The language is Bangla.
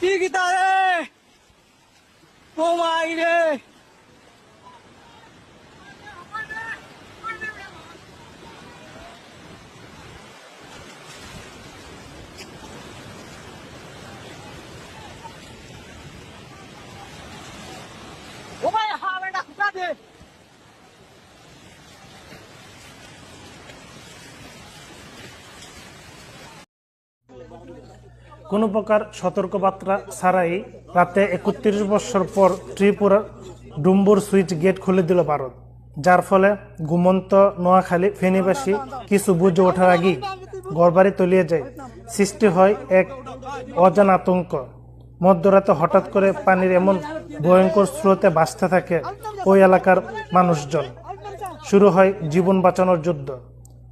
生きたねお前ね我把你哈了，কোনো প্রকার সতর্কবার্তা ছাড়াই রাতে একত্রিশ বছর পর ত্রিপুরা ডুম্বুর সুইচ গেট খুলে দিল ভারত, যার ফলে ঘুমন্ত নোয়াখালী ফেনীবাসী কিছু বুঝে ওঠার আগেই গড়বাড়ি তলিয়ে যায়। সৃষ্টি হয় এক অজানা আতঙ্ক। মধ্যরাতে হঠাৎ করে পানির এমন ভয়ঙ্কর স্রোতে ভাসতে থাকে ওই এলাকার মানুষজন। শুরু হয় জীবন বাঁচানোর যুদ্ধ।